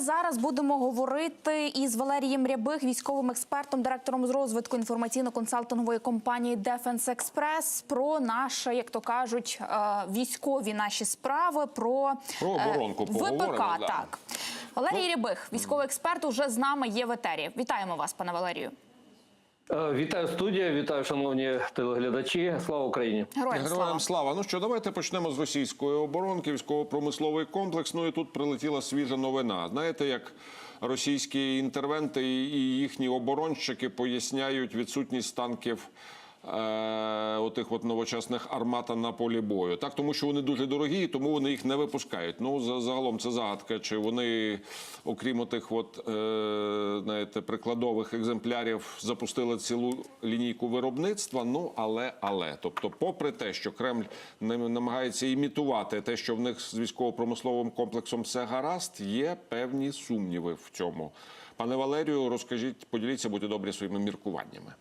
Зараз будемо говорити із Валерієм Рябих, військовим експертом, директором з розвитку інформаційно-консалтингової компанії Defense Express про наше, як то кажуть, е, військові наші справи. Про, Про е, оборонку ВПК. поговоримо, да. Так Валерій Рябих, військовий експерт, уже з нами є в етері. Вітаємо вас, пане Валерію. Е, Вітаю студія, вітаю, шановні телеглядачі. Слава Україні! Героям слава. Слава. Ну що, давайте почнемо з російської оборонки, військово-промисловий комплекс. Ну і тут прилетіла свіжа новина. Знаєте, як російські інтервенти і їхні оборонщики поясняють відсутність танків. Е, отих от новочасних армата на полі бою. Так, тому що вони дуже дорогі, тому вони їх не випускають. Ну, за- загалом це загадка. Чи вони, окрім отих от, е, знаєте, прикладових екземплярів, запустили цілу лінійку виробництва? Ну, але, але. Тобто, попри те, що Кремль намагається імітувати те, що в них з військово-промисловим комплексом все гаразд, є певні сумніви в цьому. Пане Валерію, розкажіть, поділіться, будьте добрі своїми міркуваннями.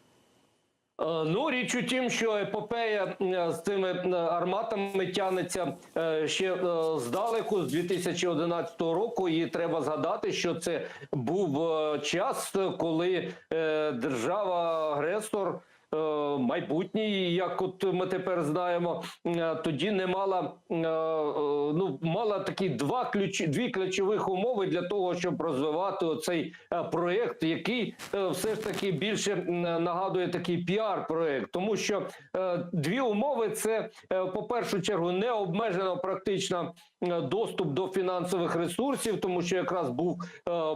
Е, Ну, річ у тім, що епопея е, з цими е, арматами тягнеться е, ще здалеку, з 2011 року. І треба згадати, що це був час, коли держава-агресор. Е, Майбутній, як от ми тепер знаємо, е, тоді не мала е, ну мала такі два ключі, дві ключових умови для того, щоб розвивати оцей е, проект, який все ж таки більше нагадує такий піар-проект, тому що дві умови це по першу чергу не обмежено практично доступ до фінансових ресурсів, тому що якраз був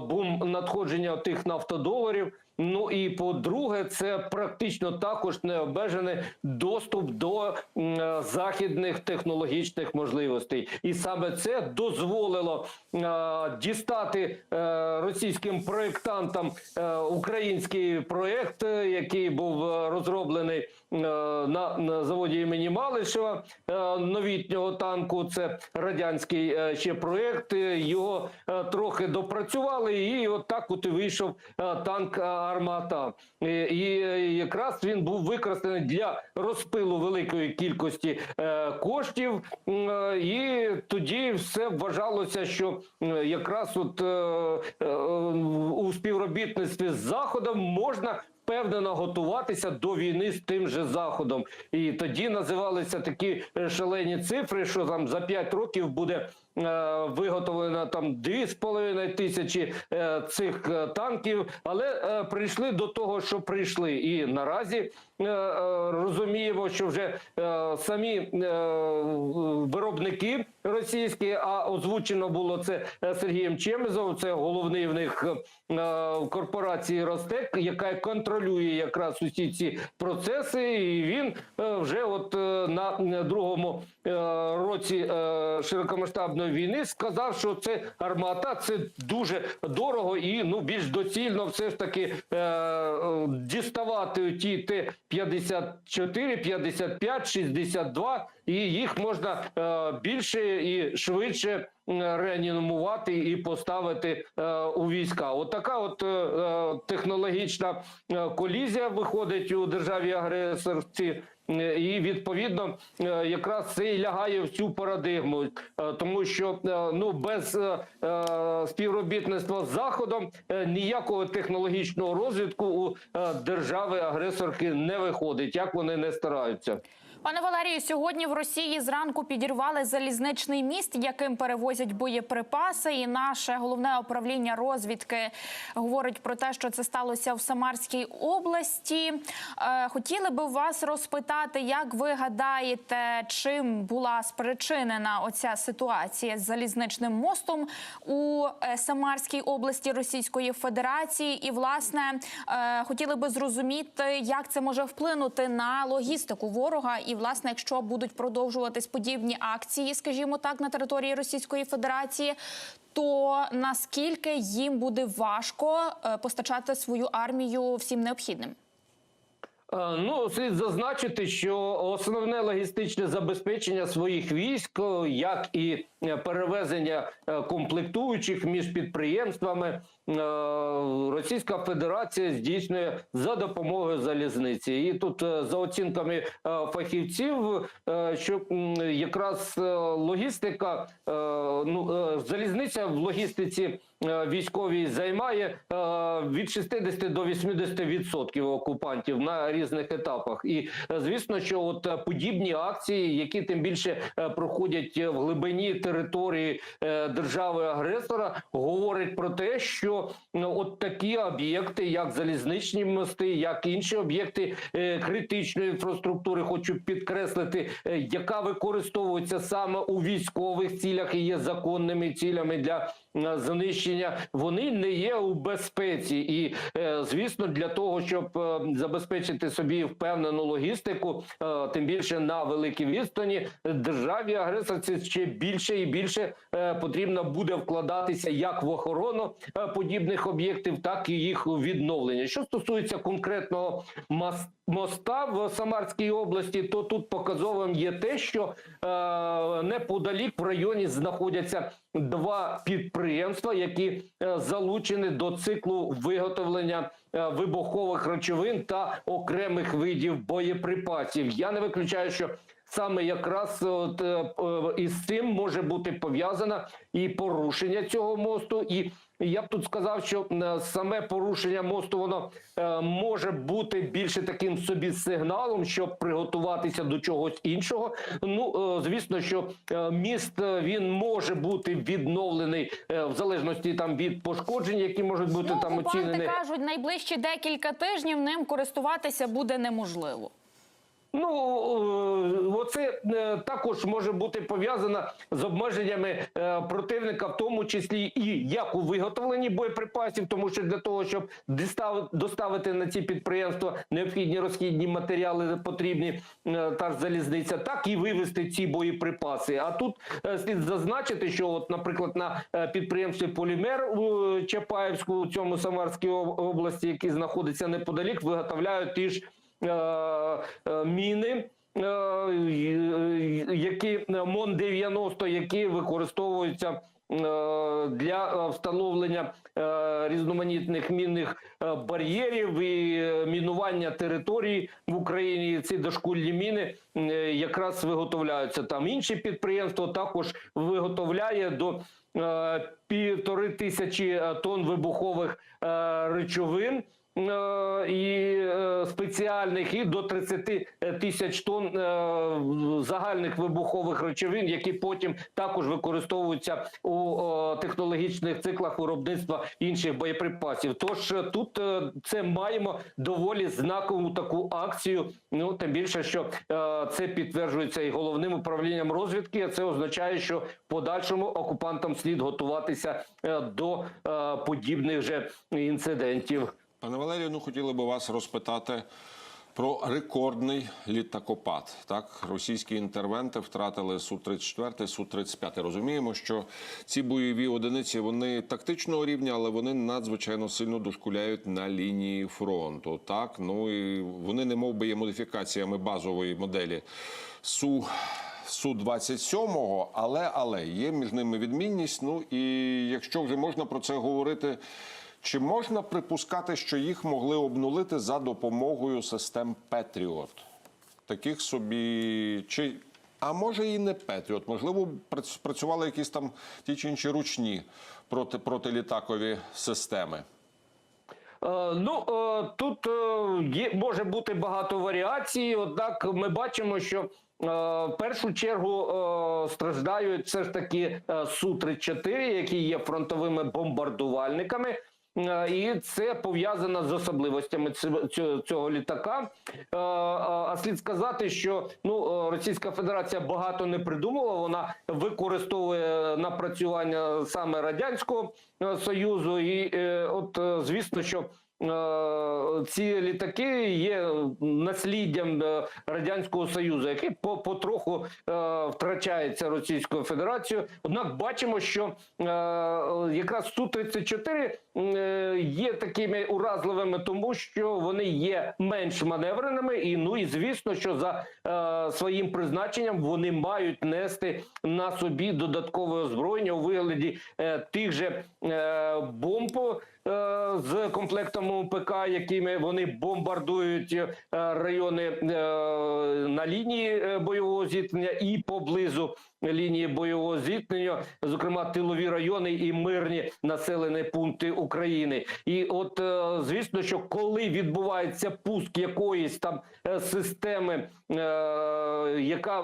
бум надходження тих нафтодоларів. Ну і по-друге, це практично також необмежений доступ до е, західних технологічних можливостей, і саме це дозволило е, дістати е, російським проєктантам український проєкт, е, який був розроблений на, на заводі імені Малишева е, новітнього танку. Це радянський е, ще проєкт. е, Його е, трохи допрацювали, і от так от і вийшов е, танк е, Армата. І, е, якраз він був використаний для розпилу великої кількості е, коштів, е, і тоді все вважалося, що е, якраз от е, е, у співробітництві з заходом можна. Впевнено готуватися до війни з тим же заходом, і тоді називалися такі е, шалені цифри, що там за 5 років буде виготовлено там 2,5 тисячі е, цих е, танків, але е, прийшли до того, що прийшли, і наразі е, е, розуміємо, що вже е, самі е, виробники російські, а озвучено було це е, Сергієм Чемезовим, це головний в них е, корпорації Ростек, яка контролює якраз усі ці процеси, і він е, вже от е, на другому е, році е, широкомасштабної війни сказав, що це армата, це дуже дорого і ну більш доцільно все ж таки е, е, діставати ті Т-54, 55, 62, і їх можна е, більше і швидше реанімувати і поставити е, у війська. От от е, е, технологічна е, колізія виходить у державі агресорці. Е, І відповідно е, якраз це і лягає в цю парадигму, Е, тому що ну без співробітництва з заходом ніякого технологічного розвитку у держави агресорки не виходить, як вони не стараються. Пане Валерію, сьогодні в Росії зранку підірвали залізничний міст, яким перевозять боєприпаси. І наше головне управління розвідки говорить про те, що це сталося в Самарській області. Е, хотіли би вас розпитати, як ви гадаєте, чим була спричинена оця ситуація з залізничним мостом у е, Самарській області Російської Федерації? І власне е, хотіли би зрозуміти, як це може вплинути на логістику ворога, і власне, якщо будуть продовжуватись подібні акції, скажімо так, на території Російської Федерації. То наскільки їм буде важко е, постачати свою армію всім необхідним? Е, Ну, слід зазначити, що основне логістичне забезпечення своїх військ, як і е, перевезення е, комплектуючих між підприємствами е, Російська Федерація здійснює за допомогою залізниці. І тут е, за оцінками е, фахівців, е, що якраз е, логістика, е, ну е, залізниця в логістиці е, військовій займає е, від 60 до 80 відсотків окупантів на різних етапах. І е, звісно, що от е, подібні акції, які тим більше е, проходять в глибині території е, держави-агресора, говорить про те, що ну, от такі об'єкти, як залізничні мости, як інші об'єкти е, критичної інфраструктури, хочу підкреслити, е, яка використовується саме у військових цілях і є законними цілями для знищення, вони не є у безпеці, і е, звісно, для того, щоб е, забезпечити собі впевнену логістику, е, тим більше на великій відстані, державі агресорці ще більше і більше потрібно буде вкладатися як в охорону подібних об'єктів, так і їх відновлення. Що стосується конкретного мас- моста в Самарській області, то тут показовим є те, що е, неподалік в районі знаходяться два підприємства, які е, залучені до циклу виготовлення е, вибухових речовин та окремих видів боєприпасів. Я не виключаю, що саме якраз от, е, е, із цим може бути пов'язано і порушення цього мосту. І я б тут сказав, що е, саме порушення мосту воно е, може бути більше таким собі сигналом, щоб приготуватися до чогось іншого. Ну е, звісно, що міст він може бути відновлений в залежності там від пошкоджень, які можуть бути Ну, там оцінені. кажуть, найближчі декілька тижнів ним користуватися буде неможливо. Ну е, оце е, також може бути пов'язано з обмеженнями е, противника, в тому числі і як у виготовленні боєприпасів, тому що для того, щоб доставити на ці підприємства необхідні розхідні матеріали потрібні та залізниця, так і вивезти ці боєприпаси. А тут слід зазначити, що, от, наприклад, на підприємстві Полімер у Чапаївську, у цьому Самарській області, який знаходиться неподалік, виготовляють ті ж міни. е, Які МОН 90 які використовуються е, для е, встановлення е, різноманітних мінних е, бар'єрів і е, мінування території в Україні. Ці дошкульні міни е, якраз виготовляються там. Інші підприємство також виготовляє до е, півтори тисячі е, тонн вибухових е, речовин. Е, І е, спеціальних і до 30 тисяч тонн е, загальних вибухових речовин, які потім також використовуються у е, технологічних циклах виробництва інших боєприпасів. Тож е, тут е, це маємо доволі знакову таку акцію. Ну тим більше, що е, це підтверджується і головним управлінням розвідки. Це означає, що подальшому окупантам слід готуватися е, до е, подібних же інцидентів. Пане Валерію, ну хотіли би вас розпитати про рекордний літакопад. Так, російські інтервенти втратили су 34 су 35 Розуміємо, що ці бойові одиниці вони тактичного рівня, але вони надзвичайно сильно дошкуляють на лінії фронту. Так, ну і вони не мов би є модифікаціями базової моделі су. Су 27 але але є між ними відмінність. Ну і якщо вже можна про це говорити, чи можна припускати, що їх могли обнулити за допомогою систем Петріот? Таких собі чи а може і не Петріот? Можливо, прац- працювали якісь там ті чи інші ручні проти протилітакові системи. Е, Ну е, тут е, є може бути багато варіацій. Однак ми бачимо, що в першу чергу страждають все ж таки су 34 які є фронтовими бомбардувальниками. Е, І це пов'язано з особливостями цього, літака. Е, А а слід сказати, що ну е, Російська Федерація багато не придумала. Вона використовує напрацювання саме радянського е, союзу, і е, от е, звісно, що е, ці літаки є насліддям е, радянського союзу, який по потроху е, втрачається Російською Федерацією. Однак бачимо, що е, якраз су 34 е, є такими уразливими, тому що вони є менш маневреними, і ну і звісно, що за е, своїм призначенням вони мають нести на собі додаткове озброєння у вигляді е, тих же е, бомб. Е, З комплектом УПК, якими вони бомбардують е, райони е, на лінії бойового зіткнення і поблизу лінії бойового зіткнення, зокрема тилові райони і мирні населені пункти України. І от е, звісно, що коли відбувається пуск якоїсь там е, системи, е, яка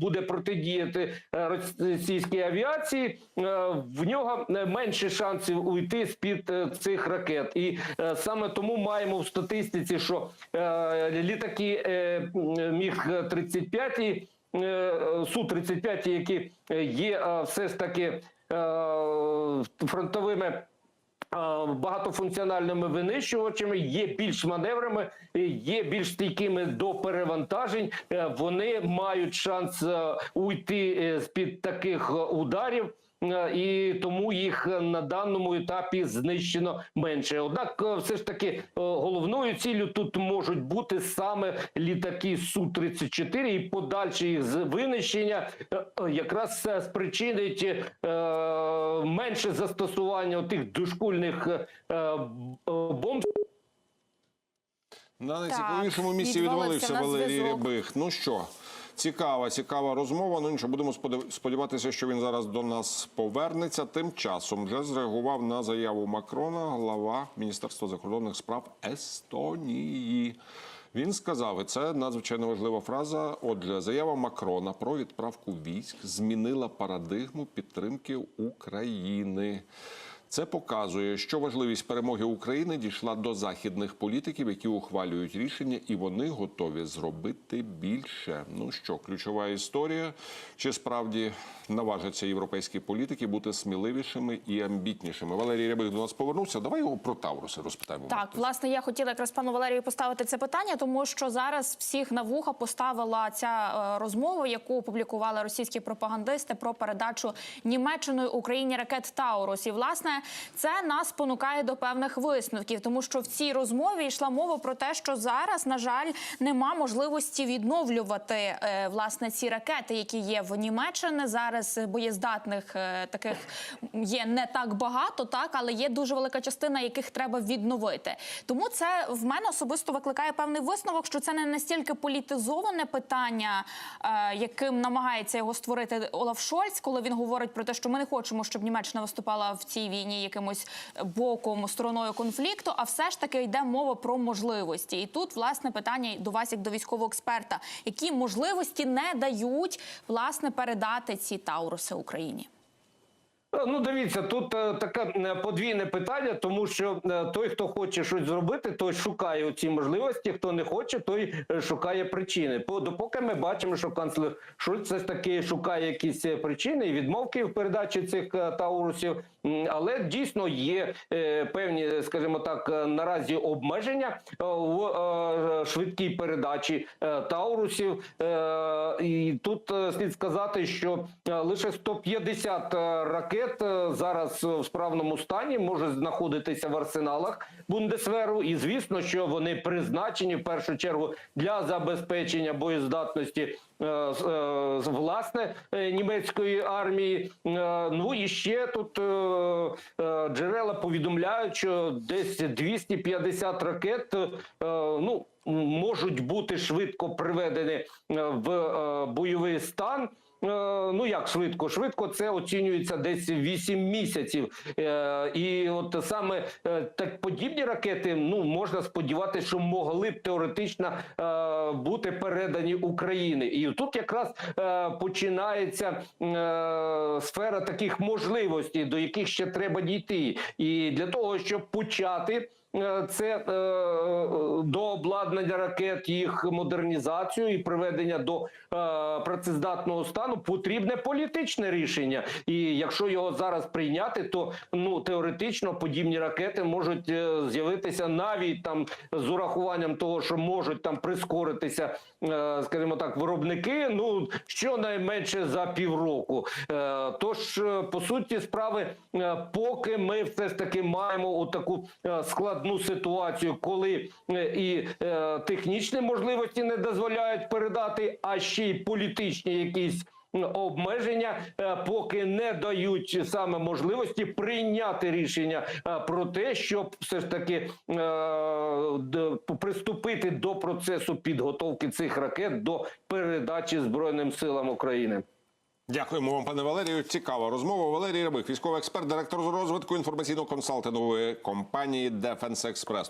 буде протидіяти російській авіації, в нього менше шансів уйти з під цих ракет, і саме тому маємо в статистиці, що літаки міг 35 су 35 які е, є е, все ж таки е, фронтовими. е, Багатофункціональними винищувачами є більш маневрами, е, є більш стійкими до перевантажень. Е, Вони мають шанс е, уйти з під таких е, ударів. Е, І тому їх е, на даному етапі знищено менше. Однак, е, все ж таки, головною ціллю тут можуть бути саме літаки су 34 і подальше їх з- винищення якраз спричинить менше застосування тих дошкульних бомб. На найцікавішому місці відвалився відвалився Валерій. Рябих. Ну що, цікава, цікава розмова. Ну інше будемо сподів- сподіватися, що він зараз до нас повернеться. Тим часом вже зреагував на заяву Макрона, глава Міністерства закордонних справ Естонії. Він сказав, і це надзвичайно важлива фраза. Отже, заява Макрона про відправку військ змінила парадигму підтримки України. Це показує, що важливість перемоги України дійшла до західних політиків, які ухвалюють рішення, і вони готові зробити більше. Ну що, ключова історія? Чи справді наважаться європейські політики бути сміливішими і амбітнішими? Валерій Рябих до нас повернувся. Давай його про Тауруси розпитаємо. Так, власне, я хотіла якраз пану Валерію поставити це питання, тому що зараз всіх на вуха поставила ця е, розмова, яку опублікували російські пропагандисти про передачу Німеччиною Україні ракет Таурус. І власне це нас спонукає до певних висновків, тому що в цій розмові йшла мова про те, що зараз, на жаль, нема можливості відновлювати е, власне ці ракети, які є в Німеччині. Зараз боєздатних е, таких є не так багато, так але є дуже велика частина, яких треба відновити. Тому це в мене особисто викликає певний висновок, що це не настільки політизоване питання, е, яким намагається його створити Олаф Шольц, коли він говорить про те, що ми не хочемо, щоб Німеччина виступала в цій війні якимось боком, стороною конфлікту. А все ж таки йде мова про можливості. І тут власне питання до вас, як до військового експерта, які можливості не дають власне передати ці тауруси Україні. Ну, дивіться, тут е, таке е, подвійне питання, тому що е, той, хто хоче щось зробити, той шукає ці можливості. Хто не хоче, той шукає причини. По допоки ми бачимо, що канцлер Шульц все ж таки шукає якісь причини і відмовки в передачі цих таурусів. Але дійсно є певні, скажімо так, наразі обмеження в швидкій передачі таурусів. І тут слід сказати, що лише 150 ракет е, зараз в справному стані може знаходитися в арсеналах Бундесверу, і звісно, що вони призначені в першу чергу для забезпечення боєздатності е, е, власне німецької армії. Ну і ще тут джерела повідомляють, що десь 250 ракет ну можуть бути швидко приведені в бойовий стан. Е, Ну як швидко? Швидко це оцінюється десь 8 місяців. Е, І от саме е, так подібні ракети, ну можна сподіватися, що могли б теоретично бути передані Україні. І тут якраз починається сфера таких можливостей, до яких ще треба дійти. І для того, щоб почати це е, до обладнання ракет, їх модернізацію і приведення до е, працездатного стану потрібне політичне рішення. І якщо його зараз прийняти, то ну теоретично подібні ракети можуть е, з'явитися навіть там з урахуванням того, що можуть там прискоритися, е, скажімо так, виробники. Ну щонайменше за півроку. Е, Тож, е, по суті, справи, е, поки ми все ж таки маємо таку складну ситуацію, коли е, і е, технічні можливості не дозволяють передати, а ще й політичні якісь. Обмеження е, поки не дають саме можливості прийняти рішення про те, щоб все ж таки приступити до процесу підготовки цих ракет до передачі Збройним силам України. Дякуємо вам, пане Валерію. Цікава розмова. Валерій Рябих, військовий експерт, директор з розвитку інформаційно-консалтингової компанії Дефенс Експрес.